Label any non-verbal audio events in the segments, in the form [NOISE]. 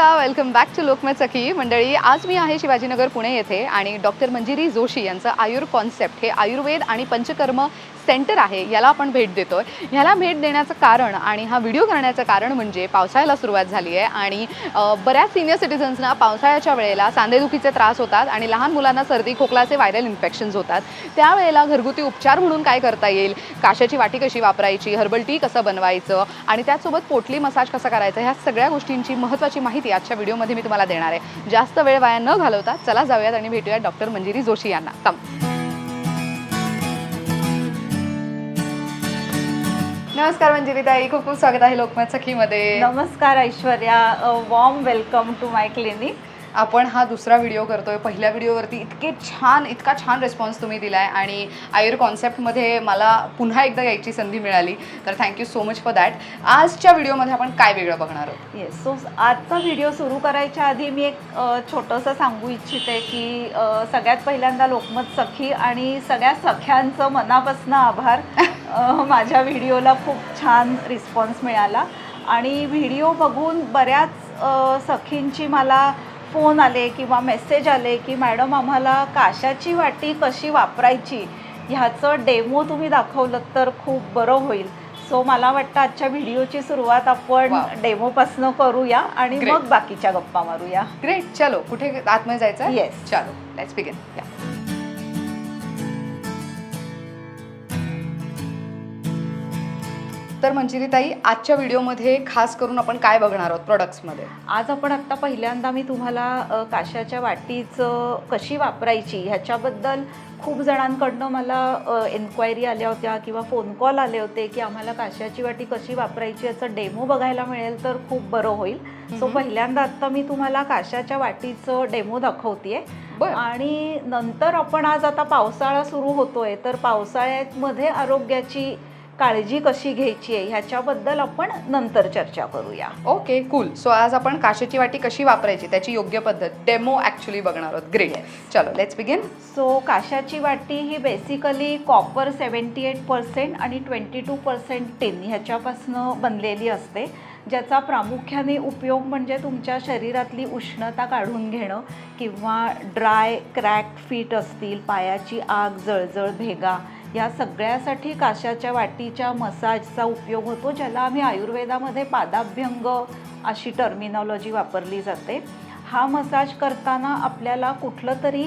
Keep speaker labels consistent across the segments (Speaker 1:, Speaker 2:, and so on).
Speaker 1: नमस्कार welcome back to Lokmat Sakhi मंडळी आज मी आहे शिवाजीनगर पुणे येथे आणि डॉक्टर मंजिरी जोशी यांचं आयुर कॉन्सेप्ट हे आयुर्वेद आणि पंचकर्म सेंटर आहे याला आपण भेट देतोय. ह्याला भेट देण्याचं कारण आणि हा व्हिडिओ करण्याचं कारण म्हणजे पावसाळ्याला सुरुवात झाली आहे आणि बऱ्याच सिनियर सिटिझन्सना पावसाळ्याच्या वेळेला सांधेदुखीचे त्रास होतात आणि लहान मुलांना सर्दी खोकलाचे व्हायरल इन्फेक्शन्स होतात. त्यावेळेला घरगुती उपचार म्हणून काय करता येईल? काशाची वाटी कशी वापरायची? हर्बल टी कसं बनवायचं? आणि त्यासोबत पोटली मसाज कसा करायचा? ह्या सगळ्या गोष्टींची महत्त्वाची माहिती आजच्या व्हिडिओमध्ये मी तुम्हाला देणार आहे. जास्त वेळ वाया न घालवता चला जाऊयात आणि भेटूयात डॉक्टर मंजिरी जोशी यांना. कम नमस्कार मंजिरीताई खूप खूप स्वागत आहे लोकमत सखीमध्ये.
Speaker 2: नमस्कार Aishwarya warm welcome to my clinic
Speaker 1: आपण हा दुसरा व्हिडिओ करतोय. पहिल्या व्हिडिओवरती इतके छान इतका छान रिस्पॉन्स तुम्ही दिलाय आणि आयुर कॉन्सेप्टमध्ये मला पुन्हा एकदा यायची संधी मिळाली. तर thank you so much for that आजच्या व्हिडिओमध्ये आपण काय वेगळं बघणार आहोत?
Speaker 2: येस सो आजचा व्हिडिओ सुरू करायच्या आधी मी एक छोटंसं सांगू इच्छिते की सगळ्यात पहिल्यांदा लोकमत सखी आणि सगळ्या सख्यांचं मनापासून आभार. [LAUGHS] माझ्या व्हिडिओला खूप छान रिस्पॉन्स मिळाला. आणि व्हिडिओ बघून बऱ्याच सखींची मला फोन आले किंवा मेसेज आले की मॅडम आम्हाला काशाची वाटी कशी वापरायची? ह्याचं डेमो तुम्ही दाखवलं तर खूप बरं होईल. सो मला वाटतं आजच्या व्हिडिओची सुरुवात आपण. डेमोपासनं करूया आणि. मग बाकीच्या गप्पा मारूया.
Speaker 1: ग्रेट चलो कुठे आतमध्ये जायचं
Speaker 2: Yes.
Speaker 1: चलो लेट्स बिगिन या तर मंजिरी ताई आजच्या व्हिडिओमध्ये खास करून आपण काय बघणार आहोत प्रोडक्ट्समध्ये
Speaker 2: आज आपण आत्ता पहिल्यांदा मी तुम्हाला काशाच्या वाटीचं कशी वापरायची ह्याच्याबद्दल खूप जणांकडनं मला एन्क्वायरी आल्या होत्या किंवा फोन कॉल आले होते की आम्हाला काशाची वाटी कशी वापरायची याचं डेमो बघायला मिळेल तर खूप बरं होईल. सो. पहिल्यांदा आत्ता मी तुम्हाला काशाच्या वाटीचं डेमो दाखवतेय.
Speaker 1: बरं.
Speaker 2: आणि नंतर आपण आज आता पावसाळा सुरू होतोय तर पावसाळ्यामध्ये आरोग्याची काळजी कशी घ्यायची आहे ह्याच्याबद्दल आपण नंतर चर्चा करूया.
Speaker 1: ओके कूल सो आज आपण काशाची वाटी कशी वापरायची त्याची योग्य पद्धत डेमो ॲक्च्युली बघणार आहोत. ग्रेट चलो लेट्स बिगिन
Speaker 2: सो काशाची वाटी ही basically copper seventy eight percent आणि ट्वेंटी टू पर्सेंट टिन ह्याच्यापासनं बनलेली असते. ज्याचा प्रामुख्याने उपयोग म्हणजे तुमच्या शरीरातली उष्णता काढून घेणं किंवा ड्राय क्रॅक फीट असतील पायाची आग जळजळ भेगा या सगळ्यासाठी काशाच्या वाटीच्या मसाजचा उपयोग होतो ज्याला आम्ही आयुर्वेदामध्ये पादाभ्यंग अशी टर्मिनॉलॉजी वापरली जाते. हा मसाज करताना आपल्याला कुठलं तरी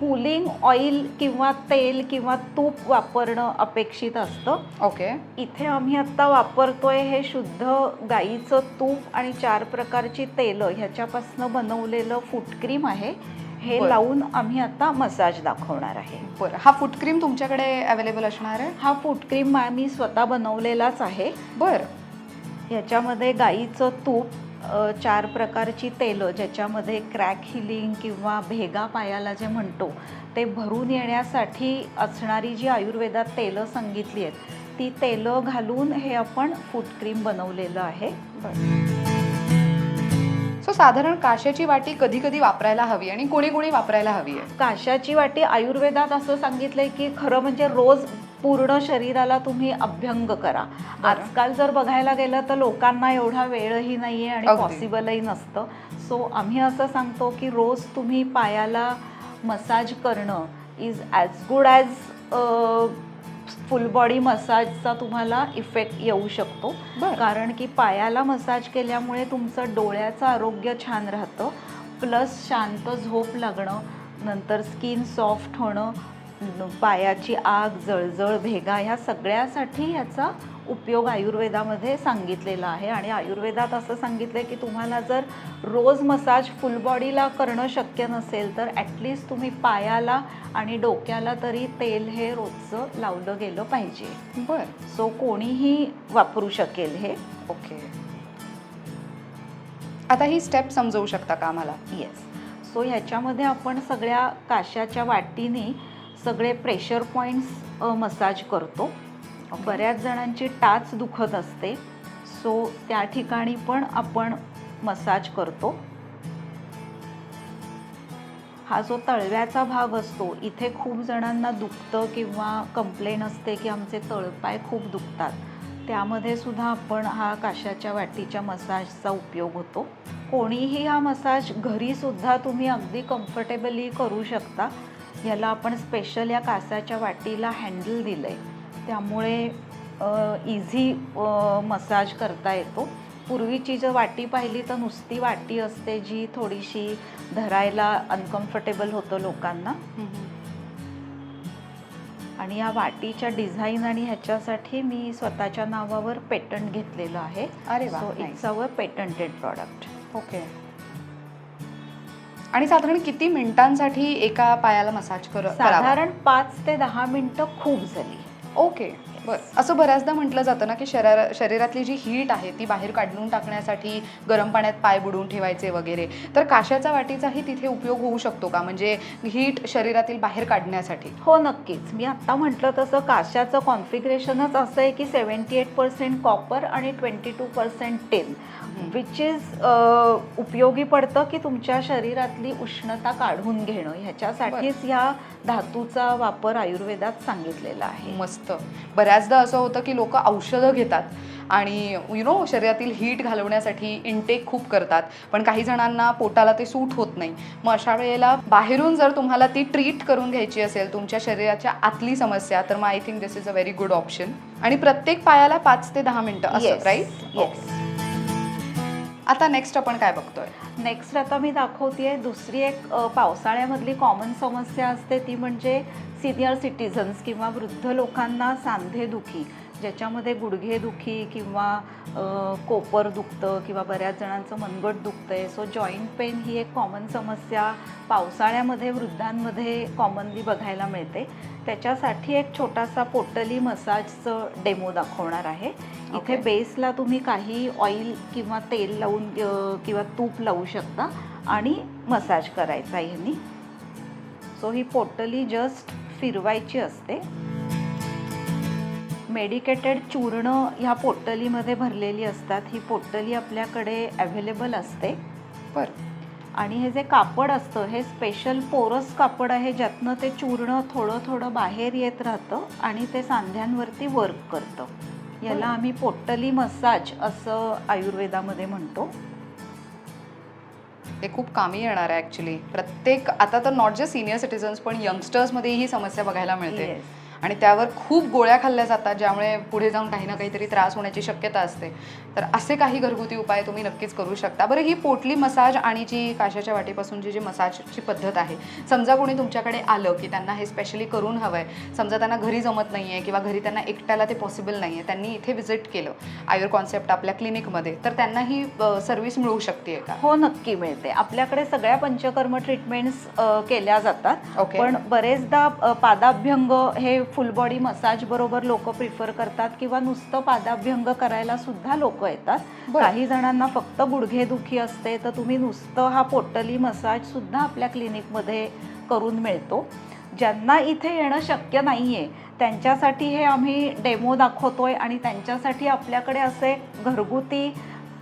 Speaker 2: कूलिंग ऑइल किंवा तेल किंवा तूप वापरणं अपेक्षित असतं.
Speaker 1: ओके
Speaker 2: इथे आम्ही आत्ता वापरतोय हे शुद्ध गाईचं तूप आणि चार प्रकारची तेलं. ह्याच्यापासनं बनवलेलं फूट क्रीम आहे. हे
Speaker 1: बरं.
Speaker 2: लावून आम्ही आता मसाज दाखवणार आहे.
Speaker 1: बरं. हा फूट क्रीम तुमच्याकडे अवेलेबल असणार आहे?
Speaker 2: हा फूट क्रीम मी स्वतः बनवलेलाच आहे.
Speaker 1: बरं.
Speaker 2: ह्याच्यामध्ये गाईचं तूप अ, चार प्रकारची तेलं ज्याच्यामध्ये क्रॅक हिलिंग किंवा भेगा पायाला जे म्हणतो ते भरून येण्यासाठी असणारी जी आयुर्वेदात तेलं सांगितली आहेत ती तेलं घालून हे आपण फूट क्रीम बनवलेलं आहे.
Speaker 1: सो साधारण काशाची वाटी कधी कधी वापरायला हवी आणि कोणी कोणी वापरायला हवी आहे
Speaker 2: काशाची वाटी आयुर्वेदात असं सांगितलंय की खरं म्हणजे रोज पूर्ण शरीराला तुम्ही अभ्यंग करा. आजकाल जर बघायला गेलं तर लोकांना एवढा वेळही नाहीये आणि
Speaker 1: अगदी.
Speaker 2: पॉसिबलही नसतं सो आम्ही असं सांगतो की रोज तुम्ही पायाला मसाज करणं is as good as full body मसाजचा तुम्हाला इफेक्ट येऊ शकतो. कारण की पायाला मसाज केल्यामुळे तुमचं डोळ्याचं आरोग्य छान राहतं प्लस शांत झोप लागणं नंतर स्किन सॉफ्ट होणं पायाची आग जळजळ भेगा ह्या सगळ्यासाठी ह्याचा उपयोग आयुर्वेदामध्ये सांगितलेला आहे. आणि आयुर्वेदात असं सांगितलं आहे की तुम्हाला जर रोज मसाज फुल बॉडीला करणं शक्य नसेल तर ॲटलिस्ट तुम्ही पायाला आणि डोक्याला तरी तेल हे रोजचं लावलं गेलं पाहिजे.
Speaker 1: बरं.
Speaker 2: सो कोणीही वापरू शकेल हे.
Speaker 1: ओके आता ही स्टेप समजवू शकता का आम्हाला?
Speaker 2: येस सो ह्याच्यामध्ये आपण सगळ्या काशाच्या वाटीने सगळे प्रेशर पॉईंट्स मसाज करतो. बऱ्याच जणांची टाच दुखत असते. सो त्या ठिकाणी पण आपण मसाज करतो. हा जो तळव्याचा भाग असतो इथे खूप जणांना दुखतं किंवा कंप्लेन असते की आमचे तळपाय खूप दुखतात. त्यामध्ये सुद्धा आपण हा काशाच्या वाटीच्या मसाजचा उपयोग होतो. कोणीही हा मसाज घरीसुद्धा तुम्ही अगदी कम्फर्टेबली करू शकता. याला आपण स्पेशल या कासाच्या वाटीला हँडल दिलं आहे त्यामुळे इझी मसाज करता येतो. पूर्वीची जर वाटी पाहिली तर नुसती वाटी असते जी थोडीशी धरायला अनकम्फर्टेबल होतं लोकांना. आणि या वाटीच्या डिझाईन आणि ह्याच्यासाठी मी स्वतःच्या नावावर पेटंट घेतलेलं आहे.
Speaker 1: अरे
Speaker 2: so. It's our patented product
Speaker 1: okay आणि साधारण किती मिनिटांसाठी एका पायाला मसाज कर करावा?
Speaker 2: साधारण पाच ते दहा मिनिटं खूप झाली.
Speaker 1: ओके बरं असं बऱ्याचदा म्हटलं जातं ना की शरीर शरीरातली जी हीट आहे ती बाहेर काढून टाकण्यासाठी गरम पाण्यात पाय बुडवून ठेवायचे वगैरे. तर काशाच्या वाटीचाही तिथे उपयोग होऊ शकतो का? म्हणजे हीट शरीरातील बाहेर काढण्यासाठी.
Speaker 2: हो नक्कीच. मी आत्ता म्हटलं तसं काशाचं कॉन्फिगरेशनच असं आहे की सेवन्टी एट पर्सेंट कॉपर आणि twenty two percent tin which is उपयोगी पडतं की तुमच्या शरीरातली उष्णता काढून घेणं. ह्याच्यासाठीच ह्या धातूचा वापर आयुर्वेदात सांगितलेला आहे.
Speaker 1: मस्त. बऱ्याचदा असं होतं की लोक औषधं घेतात आणि यु नो शरीरातील हीट घालवण्यासाठी इनटेक खूप करतात. पण काही जणांना पोटाला ते सूट होत नाही. मग अशा वेळेला बाहेरून जर तुम्हाला ती ट्रीट करून घ्यायची असेल तुमच्या शरीराच्या आतली समस्या तर मग I think this is a very good option आणि प्रत्येक पायाला पाच ते दहा मिनिटं असं राईट
Speaker 2: yes.
Speaker 1: आता नेक्स्ट आपण काय बघतोय?
Speaker 2: नेक्स्ट आता मी दाखवते दुसरी एक पावसाळ्यामधली कॉमन समस्या असते ती म्हणजे सिनियर सिटीजन्स किंवा वृद्ध लोकांना सांधेदुखी ज्याच्यामध्ये गुडघेदुखी किंवा कोपर दुखतं किंवा बऱ्याच जणांचं मनगट दुखतं आहे सो जॉईंट पेन ही एक कॉमन समस्या पावसाळ्यामध्ये वृद्धांमध्ये कॉमनली बघायला मिळते. त्याच्यासाठी एक छोटासा पोटली मसाजचं डेमो दाखवणार आहे. इथे. बेसला तुम्ही काही ऑइल किंवा तेल लावून किंवा तूप लावू शकता आणि मसाज करायचा ह्यानी सो ही पोटली जस्ट फिरवायची असते. मेडिकेटेड चूर्ण ह्या पोटलीमध्ये भरलेली असतात. ही पोटली आपल्याकडे अवेलेबल असते.
Speaker 1: बरं.
Speaker 2: आणि हे जे कापड असतं हे स्पेशल पोरस कापड आहे ज्यातनं ते चूर्ण थोडं थोडं बाहेर येत राहतं आणि ते सांध्यांवरती वर्क करतं. याला आम्ही पोटली मसाज असं आयुर्वेदामध्ये म्हणतो.
Speaker 1: ते खूप कामी येणार आहे ॲक्च्युली प्रत्येक आता तर नॉट जस्ट सिनियर सिटीजन्स पण यंगस्टर्समध्ये ही समस्या बघायला मिळते.
Speaker 2: Yes.
Speaker 1: आणि त्यावर खूप गोळ्या खाल्ल्या जातात ज्यामुळे पुढे जाऊन काही ना काहीतरी त्रास होण्याची शक्यता असते. तर असे काही घरगुती उपाय तुम्ही नक्कीच करू शकता. बरं ही पोटली मसाज आणि जी काशाच्या वाटीपासूनची जी मसाजची पद्धत आहे समजा कोणी तुमच्याकडे आलं की त्यांना हे स्पेशली करून हवं आहे समजा त्यांना घरी जमत नाही आहे किंवा घरी त्यांना एकट्याला ते पॉसिबल नाही आहे त्यांनी इथे व्हिजिट केलं आयुर कॉन्सेप्ट आपल्या क्लिनिकमध्ये तर त्यांना ही सर्व्हिस मिळू शकते का?
Speaker 2: हो नक्की मिळते. आपल्याकडे सगळ्या पंचकर्म ट्रीटमेंट्स केल्या जातात.
Speaker 1: ओके.
Speaker 2: पण बरेचदा पादाभ्यंग हे फुल बॉडी मसाज बरोबर लोक प्रिफर करतात किंवा नुसतं पादाभ्यंग करायला सुद्धा लोक येतात. काही जणांना फक्त गुडघेदुखी असते तर तुम्ही नुसतं हा पोटली मसाज सुद्धा आपल्या क्लिनिकमध्ये करून मिळतो. ज्यांना इथे येणं शक्य नाही आहे त्यांच्यासाठी हे आम्ही डेमो दाखवतोय आणि त्यांच्यासाठी आपल्याकडे असे घरगुती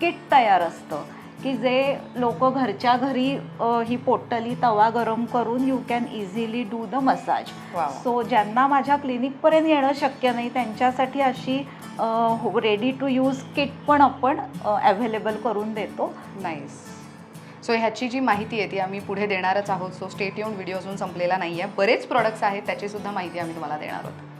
Speaker 2: किट तयार असतं. की जे लोक घरच्या घरी ही पोटली तवा गरम करून you can easily do the massage. So ज्यांना माझ्या क्लिनिकपर्यंत येणं शक्य नाही त्यांच्यासाठी अशी रेडी टू यूज किट पण आपण अवेलेबल करून देतो.
Speaker 1: नाईस सो ह्याची जी माहिती आहे ती आम्ही पुढे देणारच आहोत. सो स्टेट येऊन व्हिडिओ अजून संपलेला नाही आहे बरेच प्रॉडक्ट्स आहेत त्याची सुद्धा माहिती आम्ही तुम्हाला देणार आहोत.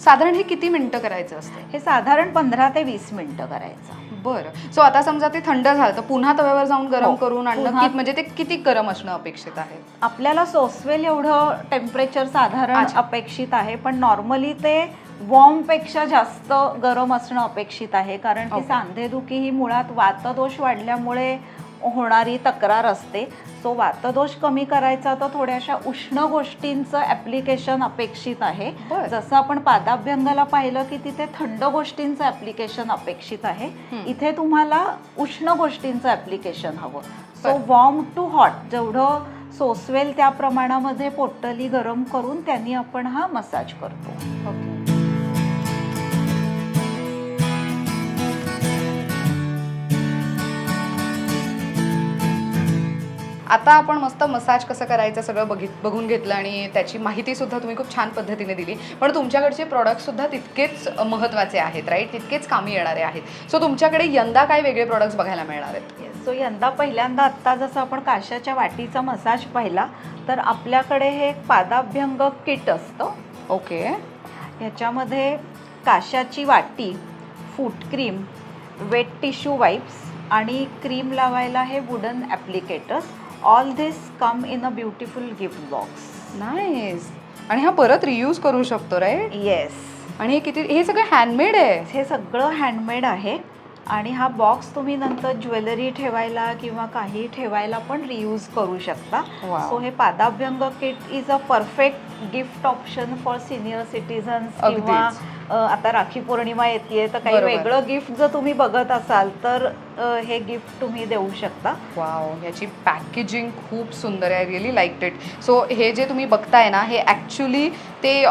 Speaker 1: साधारण हे किती मिनिटं करायचं असतं?
Speaker 2: हे साधारण पंधरा ते वीस मिनिटं करायचं.
Speaker 1: बरं. सो आता समजा ते थंड झालं तर पुन्हा तव्यावर जाऊन गरम
Speaker 2: हो,
Speaker 1: करून
Speaker 2: पुन्हा-
Speaker 1: की म्हणजे ते किती गरम असणं अपेक्षित आहे?
Speaker 2: आपल्याला सोसवेल एवढं टेम्परेचर साधारण
Speaker 1: अच्छा.
Speaker 2: अपेक्षित आहे पण नॉर्मली ते वॉर्मपेक्षा जास्त गरम असणं अपेक्षित आहे कारण की
Speaker 1: Okay.
Speaker 2: सांधेदुखी ही मुळात वातदोष वाढल्यामुळे होणारी तक्रार असते. सो वातदोष कमी करायचा तर थोड्याशा उष्ण गोष्टींचं ॲप्लिकेशन अपेक्षित आहे. जसं आपण पादाभ्यंगाला पाहिलं की तिथे थंड गोष्टींचं ॲप्लिकेशन अपेक्षित आहे.
Speaker 1: हं.
Speaker 2: इथे तुम्हाला उष्ण गोष्टींचं ॲप्लिकेशन हवं. सो. वॉर्म टू हॉट जेवढं सोसवेल त्या प्रमाणामध्ये पोटली गरम करून त्यांनी आपण हा मसाज करतो.
Speaker 1: आता आपण मस्त मसाज कसं करायचं सगळं बघित बघून घेतलं आणि त्याची माहिती सुद्धा तुम्ही खूप छान पद्धतीने दिली. पण तुमच्याकडचे प्रॉडक्ट सुद्धा तितकेच महत्त्वाचे आहेत राईट तितकेच कामी येणारे आहेत. सो तुमच्याकडे यंदा काय वेगळे प्रॉडक्ट्स बघायला मिळणार आहेत?
Speaker 2: सो सो यंदा पहिल्यांदा आत्ता जसं आपण काशाच्या वाटीचा मसाज पाहिला तर आपल्याकडे हे एक पादाभ्यंग किट असतं.
Speaker 1: ओके.
Speaker 2: ह्याच्यामध्ये काशाची वाटी foot cream wet tissue wipes आणि क्रीम लावायला हे wooden applicators all this come in a beautiful gift box
Speaker 1: nice आणि हा परत रियूज करू शकतो राईट
Speaker 2: येस
Speaker 1: आणि हे किती हे सगळं हँडमेड आहे?
Speaker 2: हे सगळं हँडमेड आहे. आणि हा बॉक्स तुम्ही नंतर ज्वेलरी ठेवायला किंवा काही ठेवायला पण रियूज करू शकता. सो हे पादाभ्यंग kit is a perfect gift option for senior citizens. किंवा आता राखी पौर्णिमा येते तर काही. वेगळं गिफ्ट जर तुम्ही बघत असाल तर हे गिफ्ट तुम्ही देऊ शकता
Speaker 1: वाव याची पॅकेजिंग खूप सुंदर आहे रिअली लाईक इट सो हे जे तुम्ही बघताय ना हे ॲक्च्युली ते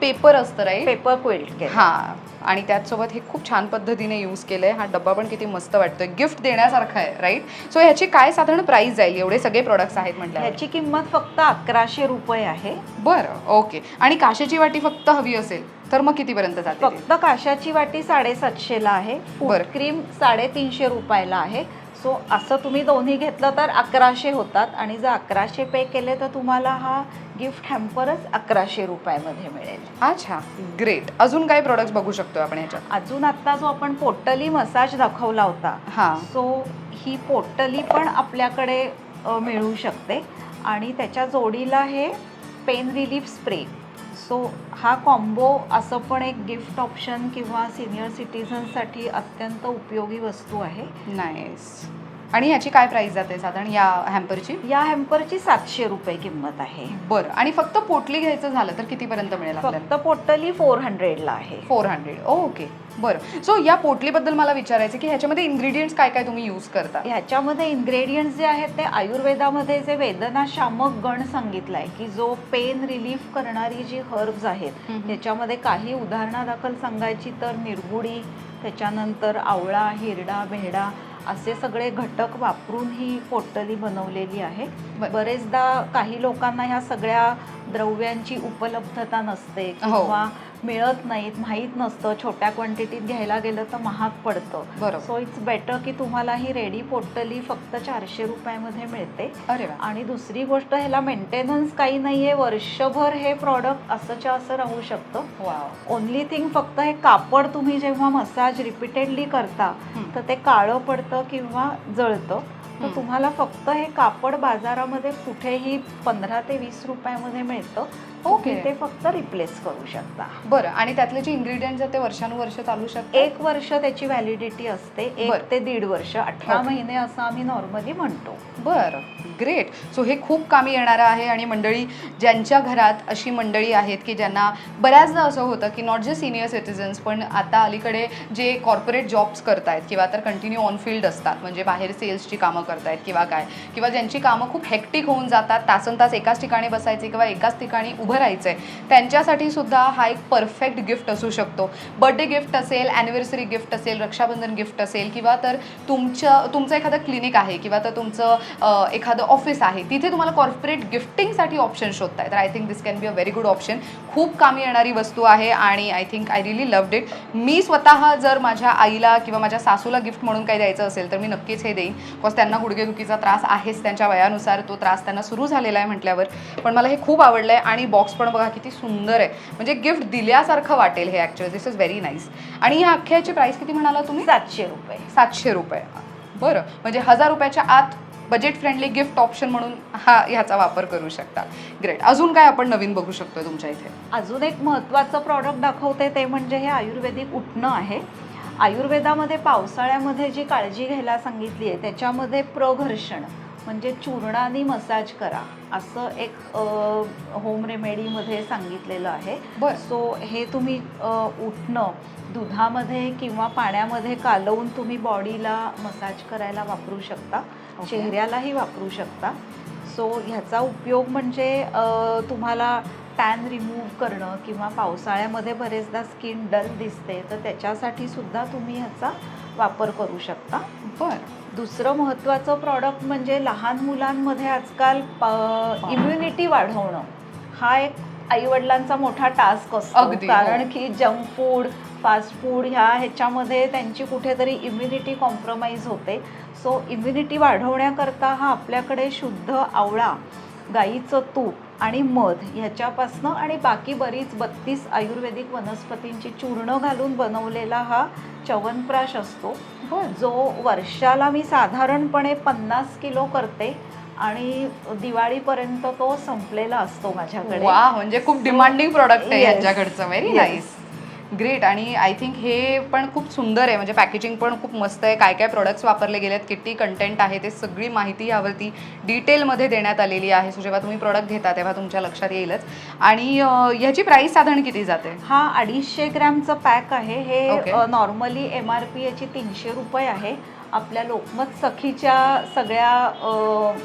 Speaker 1: पेपर असतं राईट
Speaker 2: पेपर क्विल्ट
Speaker 1: हां आणि त्याचसोबत हे खूप छान पद्धतीने यूज केलं आहे हा डब्बा पण किती मस्त वाटतोय. गिफ्ट देण्यासारखा आहे राईट सो ह्याची काय साधारण प्राईस जाईल? एवढे सगळे प्रोडक्ट्स आहेत म्हटल्यावर.
Speaker 2: ह्याची किंमत फक्त अकराशे रुपये आहे.
Speaker 1: बरं ओके आणि काशेची वाटी फक्त हवी असेल तर मग कितीपर्यंत जाते?
Speaker 2: फक्त काशाची वाटी साडेसातशेला आहे.
Speaker 1: बरं.
Speaker 2: क्रीम साडेतीनशे रुपयाला आहे. सो असं तुम्ही दोन्ही घेतलं तर अकराशे होतात आणि जर अकराशे पे केले तर तुम्हाला हा गिफ्ट हॅम्परच अकराशे रुपयामध्ये मिळेल.
Speaker 1: अच्छा ग्रेट अजून काय प्रोडक्ट्स बघू शकतो आपण ह्याच्यात
Speaker 2: अजून आत्ता जो आपण पोटली मसाज दाखवला होता
Speaker 1: हां.
Speaker 2: सो ही पोटली पण आपल्याकडे मिळू शकते. आणि त्याच्या जोडीला हे पेन रिलीफ स्प्रे सो हा कॉम्बो असं पण एक गिफ्ट ऑप्शन किंवा सिनियर सिटीझनसाठी अत्यंत उपयोगी वस्तू आहे.
Speaker 1: नाईस आणि ह्याची काय प्राइस जाते साधारण? या हॅम्परची
Speaker 2: या हॅम्परची सातशे रुपये किंमत आहे.
Speaker 1: बरं. आणि फक्त पोटली घ्यायचं झालं तर कितीपर्यंत मिळेल आपल्याला?
Speaker 2: फक्त पोटली फोर हंड्रेडला आहे.
Speaker 1: फोर हंड्रेड ओके बरं सो या पोटलीबद्दल मला विचारायचं की ह्याच्यामध्ये इन्ग्रेडियंट्स काय काय तुम्ही यूज करता
Speaker 2: ह्याच्यामध्ये इन्ग्रेडियंट्स जे आहेत ते आयुर्वेदामध्ये जे वेदना शामक गण सांगितला आहे की जो पेन रिलीफ करणारी जी हर्ब्स आहेत. त्याच्यामध्ये काही उदाहरणादाखल सांगायची तर निरगुडी त्याच्यानंतर आवळा हिरडा भेडा असे सगळे घटक वापरून ही पोटली बनवलेली आहे
Speaker 1: बरं.
Speaker 2: बरेचदा काही लोकांना ह्या सगळ्या द्रव्यांची उपलब्धता नसते
Speaker 1: हो.
Speaker 2: किंवा मिळत नाहीत माहीत नसतं. छोट्या क्वांटिटीत घ्यायला गेलं तर महाग पडतं.
Speaker 1: बरोबर.
Speaker 2: सो इट्स बेटर की तुम्हाला ही रेडी पोटली फक्त चारशे रुपयामध्ये मिळते.
Speaker 1: अरे
Speaker 2: आणि दुसरी गोष्ट ह्याला मेंटेनन्स काही नाहीये. वर्षभर हे प्रॉडक्ट असंच्या असं राहू शकतं. ओनली थिंग फक्त हे कापड तुम्ही जेव्हा मसाज रिपीटेडली करता. तर ते काळं पडतं किंवा जळतं. तर. तुम्हाला फक्त हे कापड बाजारामध्ये कुठेही पंधरा ते वीस रुपयामध्ये मिळतं.
Speaker 1: ओके.
Speaker 2: ते फक्त रिप्लेस करू शकता
Speaker 1: बरं आणि त्यातले जे इन्ग्रेडियंट्स आहेत ते वर्षानुवर्ष चालू शकतात
Speaker 2: एक वर्ष त्याची व्हॅलिडिटी असते. एक ते दीड वर्ष अठरा. महिने असं आम्ही नॉर्मली म्हणतो
Speaker 1: बरं ग्रेट सो हे खूप कामी येणारं आहे आणि मंडळी ज्यांच्या घरात अशी मंडळी आहेत की ज्यांना बऱ्याचदा असं होतं की नॉट जस्ट सिनियर सिटीजन्स पण आता अलीकडे जे कॉर्पोरेट जॉब्स करतायत किंवा तर कंटिन्यू ऑन फील्ड असतात म्हणजे बाहेर सेल्सची कामं करतायत किंवा काय किंवा ज्यांची कामं खूप हेक्टिक होऊन जातात तासन तास एकाच ठिकाणी बसायचे किंवा एकाच ठिकाणी उभं राहायचं आहे त्यांच्यासाठी सुद्धा हा एक परफेक्ट गिफ्ट असू शकतो. बर्थडे गिफ्ट असेल ॲनिव्हर्सरी गिफ्ट असेल रक्षाबंधन गिफ्ट असेल किंवा तर तुमचं तुमचं एखादं क्लिनिक आहे किंवा तर तुमचं एखादं ऑफिस आहे तिथे तुम्हाला कॉर्पोरेट गिफ्टिंगसाठी ऑप्शन शोधताय तर I think this can be a very good option खूप कामी येणारी वस्तू आहे आणि I think I really loved it मी स्वतः जर माझ्या आईला किंवा माझ्या सासूला गिफ्ट म्हणून काही द्यायचं असेल तर मी नक्कीच हे देईन. बिकॉज त्यांना गुडघेदुखीचा त्रास आहेच त्यांच्या वयानुसार तो त्रास त्यांना सुरू झालेला आहे म्हटल्यावर. पण मला हे खूप आवडलं आहे आणि बॉक्स पण बघा किती सुंदर आहे. म्हणजे गिफ्ट दिल्यासारखं वाटेल हे actually this is very nice आणि ह्या अख्ख्याची प्राईस किती म्हणाला तुम्ही?
Speaker 2: सातशे रुपये.
Speaker 1: सातशे रुपये. बरं. म्हणजे हजार रुपयाच्या आत बजेट फ्रेंडली गिफ्ट ऑप्शन म्हणून हा ह्याचा वापर करू शकता. ग्रेट अजून काय आपण नवीन बघू शकतो तुमच्या इथे?
Speaker 2: अजून एक महत्त्वाचं प्रॉडक्ट दाखवते ते म्हणजे हे आयुर्वेदिक उठणं आहे. आयुर्वेदामध्ये पावसाळ्यामध्ये जी काळजी घ्यायला सांगितली आहे त्याच्यामध्ये प्रघर्षण. म्हणजे चूर्णाने मसाज करा. असं एक होम रेमेडीमध्ये सांगितलेलं आहे.
Speaker 1: बरं.
Speaker 2: सो हे तुम्ही उठणं दुधामध्ये किंवा पाण्यामध्ये कालवून तुम्ही बॉडीला मसाज करायला वापरू शकता. चेहऱ्यालाही वापरू शकता. सो ह्याचा उपयोग म्हणजे तुम्हाला टॅन रिमूव्ह करणं किंवा पावसाळ्यामध्ये बरेचदा स्किन डल दिसते तर त्याच्यासाठी सुद्धा तुम्ही ह्याचा वापर करू शकता.
Speaker 1: बरं.
Speaker 2: दुसरं महत्त्वाचं प्रॉडक्ट म्हणजे लहान मुलांमध्ये आजकाल इम्युनिटी वाढवणं. हा एक आईवडिलांचा मोठा टास्क असतो.
Speaker 1: हो.
Speaker 2: कारण की जंक फूड फास्ट फूड ह्या ह्याच्यामध्ये त्यांची कुठेतरी इम्युनिटी कॉम्प्रोमाइज होते. सो इम्युनिटी वाढवण्याकरता हा आपल्याकडे शुद्ध आवळा गाईचं तूप आणि मध ह्याच्यापासनं आणि बाकी बरीच बत्तीस आयुर्वेदिक वनस्पतींची चूर्ण घालून बनवलेला हा च्यवनप्राश असतो. जो वर्षाला मी साधारणपणे पन्नास किलो करते आणि दिवाळीपर्यंत तो संपलेला असतो माझ्याकडे.
Speaker 1: वा म्हणजे खूप डिमांडिंग प्रोडक्ट आहे. यांच्याकडचं व्हेरी. Nice great. आणि आय थिंक हे पण खूप सुंदर आहे. म्हणजे पॅकेजिंग पण खूप मस्त आहे. काय काय प्रोडक्ट्स वापरले गेलेत किती कंटेंट आहे ते सगळी माहिती यावरती डिटेलमध्ये देण्यात आलेली आहे. सो जेव्हा तुम्ही प्रोडक्ट घेता तेव्हा तुमच्या लक्षात येईलच. आणि ह्याची प्राइस साधारण किती जाते?
Speaker 2: हा अडीचशे ग्रॅमचं पॅक आहे. हे. नॉर्मली एम आर पी याची तीनशे रुपये आहे. आपल्या लोकमत सखीच्या सगळ्या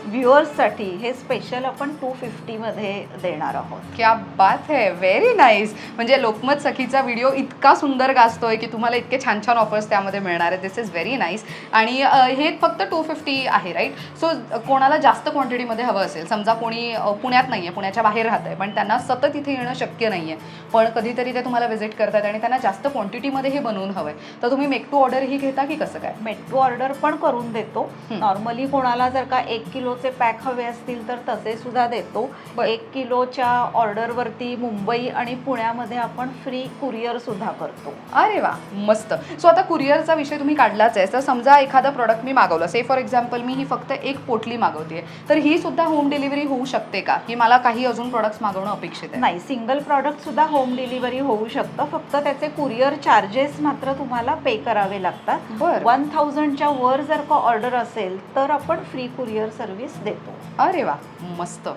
Speaker 2: व्ह्युअर्ससाठी हे स्पेशल आपण टू फिफ्टीमध्ये देणार आहोत.
Speaker 1: क्या बात है व्हेरी नाईस म्हणजे लोकमत सखीचा व्हिडिओ इतका सुंदर गाजतोय की तुम्हाला इतके छान छान ऑफर्स त्यामध्ये मिळणार आहे दिस इज व्हेरी नाईस आणि हे फक्त टू फिफ्टी आहे राईट सो कोणाला जास्त क्वांटिटीमध्ये हवं असेल समजा कोणी पुण्यात नाही आहे पुण्याच्या बाहेर राहत आहे पण त्यांना सतत इथे येणं शक्य नाही आहे पण कधीतरी ते तुम्हाला व्हिजिट करतात आणि त्यांना जास्त क्वांटिटीमध्ये हे बनवून हवं आहे तर तुम्ही मेक टू ऑर्डर ही घेता की कसं काय?
Speaker 2: मेट्रो ऑर्डर पण करून देतो. नॉर्मली कोणाला जर का एक किलोचे पॅक हवे असतील तर तसे सुद्धा देतो. एक किलोच्या ऑर्डरवरती मुंबई आणि पुण्यामध्ये आपण फ्री कुरिअर सुद्धा करतो.
Speaker 1: अरे वा मस्त. सो आता कुरिअरचा विषय तुम्ही काढलाच आहे तर समजा एखादं प्रॉडक्ट मी मागवलं. से फॉर एक्झाम्पल मी ही फक्त एक पोटली मागवते तर ही सुद्धा होम डिलिव्हरी होऊ शकते का? की मला काही अजून प्रॉडक्ट्स मागवणं अपेक्षित आहे?
Speaker 2: नाही सिंगल प्रॉडक्ट सुद्धा होम डिलिव्हरी होऊ शकतं. फक्त त्याचे कुरिअर चार्जेस मात्र तुम्हाला पे करावे लागतात.
Speaker 1: बरं.
Speaker 2: वन थाउजंडच्या वर जर का ऑर्डर असेल तर आपण फ्री कुरिअर सर्व्हिस देतो.
Speaker 1: अरे वा मस्त.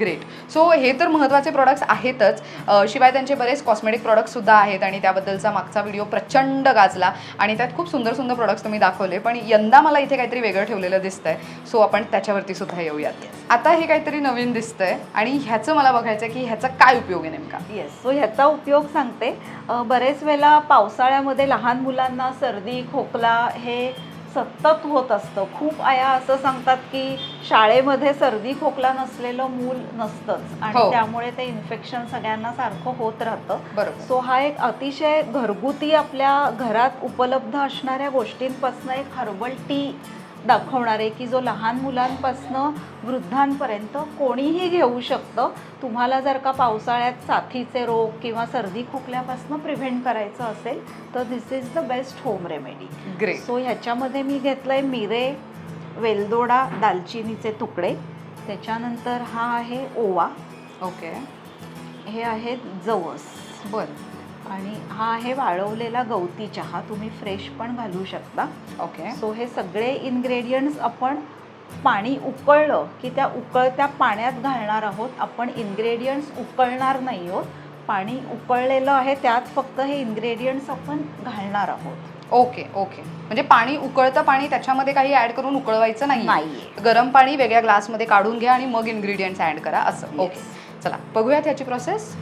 Speaker 1: ग्रेट सो हे तर महत्त्वाचे प्रॉडक्ट्स आहेतच. शिवाय त्यांचे बरेच कॉस्मेटिक प्रॉडक्ट्स सुद्धा आहेत आणि त्याबद्दलचा मागचा व्हिडिओ प्रचंड गाजला आणि त्यात खूप सुंदर सुंदर प्रॉडक्ट्स तुम्ही दाखवले पण यंदा मला इथे काहीतरी वेगळं ठेवलेलं दिसतंय. सो आपण त्याच्यावरती सुद्धा येऊयात. आता हे काहीतरी नवीन दिसतंय आणि ह्याचं मला बघायचं आहे की ह्याचा काय उपयोग आहे नेमका?
Speaker 2: येस सो ह्याचा उपयोग सांगते. बरेच वेळेला पावसाळ्यामध्ये लहान मुलांना सर्दी खोकला हे सतत होत असतं. खूप आया असं सांगतात की शाळेमध्ये सर्दी खोकला नसलेलं मूल नसतंच. आणि
Speaker 1: हो.
Speaker 2: त्यामुळे ते इन्फेक्शन सगळ्यांना सारखं होत राहतं. सो हा एक अतिशय घरगुती आपल्या घरात उपलब्ध असणाऱ्या गोष्टींपासून एक हर्बल टी दाखवणार आहे की जो लहान मुलांपासनं वृद्धांपर्यंत कोणीही घेऊ शकतं तुम्हाला जर का पावसाळ्यात साथीचे रोग किंवा सर्दी खोकल्यापासून प्रिव्हेंट करायचं असेल तर this is the best home remedy
Speaker 1: great
Speaker 2: so ह्याच्यामध्ये मी घेतलंय मिरे वेलदोडा दालचिनीचे तुकडे. त्याच्यानंतर हा आहे ओवा.
Speaker 1: ओके
Speaker 2: हे आहेत जवस.
Speaker 1: बरं.
Speaker 2: आणि हा आहे वाळवलेला गवती चहा. तुम्ही फ्रेश पण घालू शकता.
Speaker 1: ओके.
Speaker 2: सो हे सगळे इन्ग्रेडियंट्स आपण पाणी उकळलं की त्या उकळत्या पाण्यात घालणार आहोत. आपण इन्ग्रेडियंट्स उकळणार नाही आहोत. पाणी उकळलेलं आहे त्यात फक्त हे इन्ग्रेडियंट्स आपण घालणार आहोत.
Speaker 1: Okay okay. म्हणजे पाणी उकळतं पाणी त्याच्यामध्ये काही ऍड करून उकळवायचं नाही. गरम पाणी वेगळ्या ग्लासमध्ये काढून घ्या आणि मग इन्ग्रेडियंट्स ऍड करा असं. ओके. चला बघूयात ह्याची प्रोसेस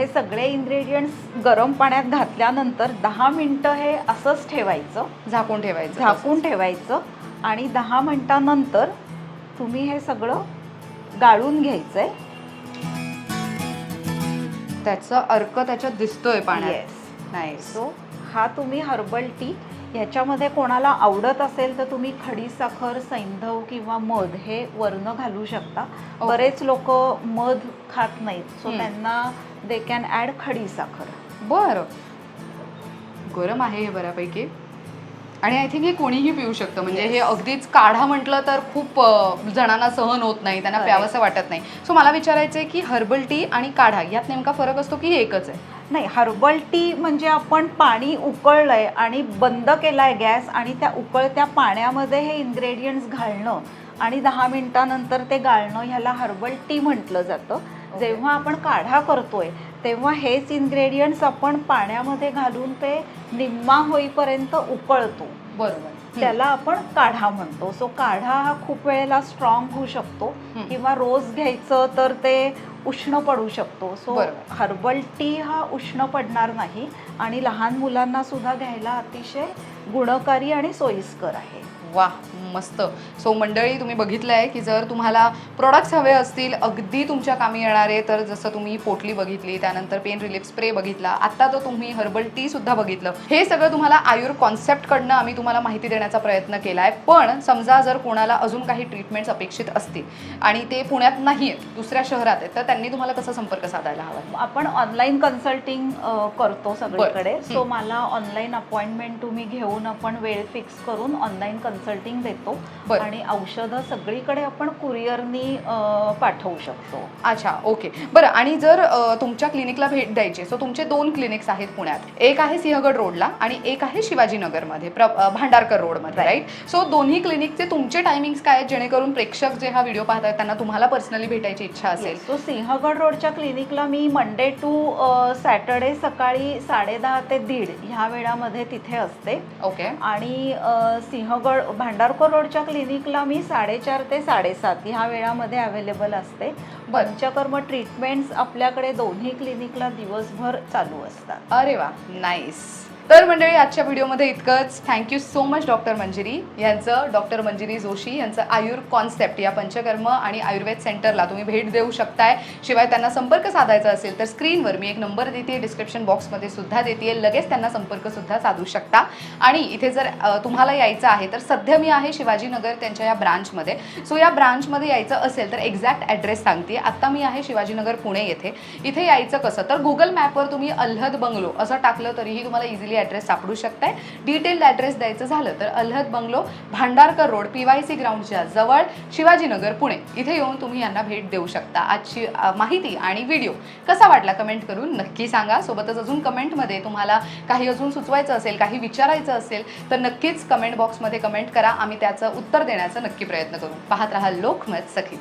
Speaker 2: हे सगळे इन्ग्रेडियंट्स गरम पाण्यात घातल्यानंतर दहा मिनटं हे असंच ठेवायचं.
Speaker 1: झाकून ठेवायचं
Speaker 2: झाकून ठेवायचं आणि दहा मिनटानंतर तुम्ही हे सगळं गाळून घ्यायचंय.
Speaker 1: त्याचा अर्क त्याच्यात दिसतोय पाण्यात. नाही
Speaker 2: सो हा तुम्ही हर्बल टी ह्याच्यामध्ये कोणाला आवडत असेल तर तुम्ही खडीसाखर सैंधव किंवा मध हे वर्ण घालू शकता. बरेच लोक मध खात नाहीत. सो. त्यांना दे कॅन ॲड खडीसाखर
Speaker 1: बरं. गरम आहे हे बऱ्यापैकी. आणि आय थिंक हे कोणीही पिऊ शकतं. म्हणजे हे अगदीच काढा म्हटलं तर खूप जणांना सहन होत नाही. त्यांना. प्यावंसं वाटत नाही. सो मला विचारायचं आहे की हर्बल टी आणि काढा यात नेमका फरक असतो की हे एकच आहे?
Speaker 2: नाही हर्बल टी म्हणजे आपण पाणी उकळलंय आणि बंद केलाय गॅस आणि त्या उकळत्या पाण्यामध्ये हे इन्ग्रेडियंट्स घालणं आणि दहा मिनिटानंतर ते गाळणं ह्याला हर्बल टी म्हटलं जातं. जेव्हा आपण काढा करतोय तेव्हा हेच इन्ग्रेडियंट्स आपण पाण्यामध्ये घालून ते निम्मा होईपर्यंत उकळतो.
Speaker 1: बरोबर.
Speaker 2: त्याला आपण काढा म्हणतो. सो काढा हा खूप वेळेला स्ट्रॉंग होऊ शकतो. किंवा रोज घ्यायचं तर ते उष्ण पडू शकतो. सो. हर्बल टी हा उष्ण पडणार नाही. आणि लहान मुलांना सुद्धा घ्यायला अतिशय गुणकारी आणि सोयीस्कर आहे.
Speaker 1: वा मस्त. सो मंडळी तुम्ही बघितलं आहे की जर तुम्हाला प्रोडक्ट्स हवे असतील अगदी तुमच्या कामी येणारे तर जसं तुम्ही पोटली बघितली त्यानंतर पेन रिलीफ स्प्रे बघितला आता तर तुम्ही हर्बल टी सुद्धा बघितलं. हे सगळं तुम्हाला आयुर कॉन्सेप्टकडनं आम्ही तुम्हाला माहिती देण्याचा प्रयत्न केला आहे पण समजा जर कोणाला अजून काही ट्रीटमेंट्स अपेक्षित असतील आणि ते पुण्यात नाही आहेत दुसऱ्या शहरात आहेत तर त्यांनी तुम्हाला कसा संपर्क साधायला हवा.
Speaker 2: आपण ऑनलाईन कन्सल्टिंग करतो सगळीकडे. सो मला ऑनलाईन अपॉइंटमेंट तुम्ही घेऊन आपण वेळ फिक्स करून ऑनलाईन कन्सल्टिंग देतो.
Speaker 1: बरं.
Speaker 2: आणि औषधं सगळीकडे आपण कुरिअरनी पाठवू शकतो.
Speaker 1: अच्छा ओके. बरं आणि जर अ, तुमच्या क्लिनिकला भेट द्यायची सो तुमचे दोन क्लिनिक्स आहेत पुण्यात. एक आहे सिंहगड रोडला आणि एक आहे शिवाजीनगरमध्ये प्र अ, भांडारकर रोडमध्ये
Speaker 2: Right.
Speaker 1: राईट सो दोन्ही क्लिनिकचे तुमचे टायमिंग्स काय आहेत? जेणेकरून प्रेक्षक जे हा व्हिडिओ पाहत आहेत त्यांना तुम्हाला पर्सनली भेटायची इच्छा असेल.
Speaker 2: सो सिंहगड रोडच्या क्लिनिकला मी मंडे टू सॅटर्डे सकाळी साडेदहा ते दीड ह्या वेळामध्ये तिथे असते.
Speaker 1: ओके
Speaker 2: आणि अ, सिंहगड भांडारकर रोडच्या क्लिनिकला मी साडेचार ते साडेसात ह्या वेळामध्ये अवेलेबल असते. पंचकर्म ट्रीटमेंट्स आपल्याकडे दोन्ही क्लिनिकला दिवसभर चालू असतात.
Speaker 1: अरे वा नाईस तर मंडळी आजच्या व्हिडिओमध्ये इतकंच. Thank you so much doctor Manjiri. यांचं डॉक्टर मंजिरी जोशी यांचं आयुर कॉन्सेप्ट या पंचकर्म आणि आयुर्वेद सेंटरला तुम्ही भेट देऊ शकताय. शिवाय त्यांना संपर्क साधायचा असेल तर स्क्रीनवर मी एक नंबर देते डिस्क्रिप्शन बॉक्समध्ये सुद्धा देते. लगेच त्यांना संपर्कसुद्धा साधू शकता. आणि इथे जर तुम्हाला यायचं आहे तर सध्या मी आहे शिवाजीनगर त्यांच्या या ब्रांचमध्ये सो या ब्रांचमध्ये यायचं असेल तर एक्झॅक्ट ॲड्रेस सांगते. आत्ता मी आहे शिवाजीनगर पुणे येथे. इथे यायचं कसं? तर गुगल मॅपवर तुम्ही अल्हद बंगलो असं टाकलं तरीही तुम्हाला इझिली ॲड्रेस सापडू शकताय. डिटेल्ड ॲड्रेस द्यायचं झालं तर Alhad bungalow Bhandarkar road P Y C ग्राउंडच्या जवळ शिवाजीनगर पुणे. इथे येऊन तुम्ही यांना भेट देऊ शकता. आजची माहिती आणि व्हिडिओ कसा वाटला कमेंट करून नक्की सांगा. सोबतच अजून कमेंटमध्ये तुम्हाला काही अजून सुचवायचं असेल काही विचारायचं असेल तर नक्कीच कमेंट बॉक्समध्ये कमेंट करा. आम्ही त्याचं उत्तर देण्याचा नक्की प्रयत्न करू. पाहत राहा लोकमत सखी.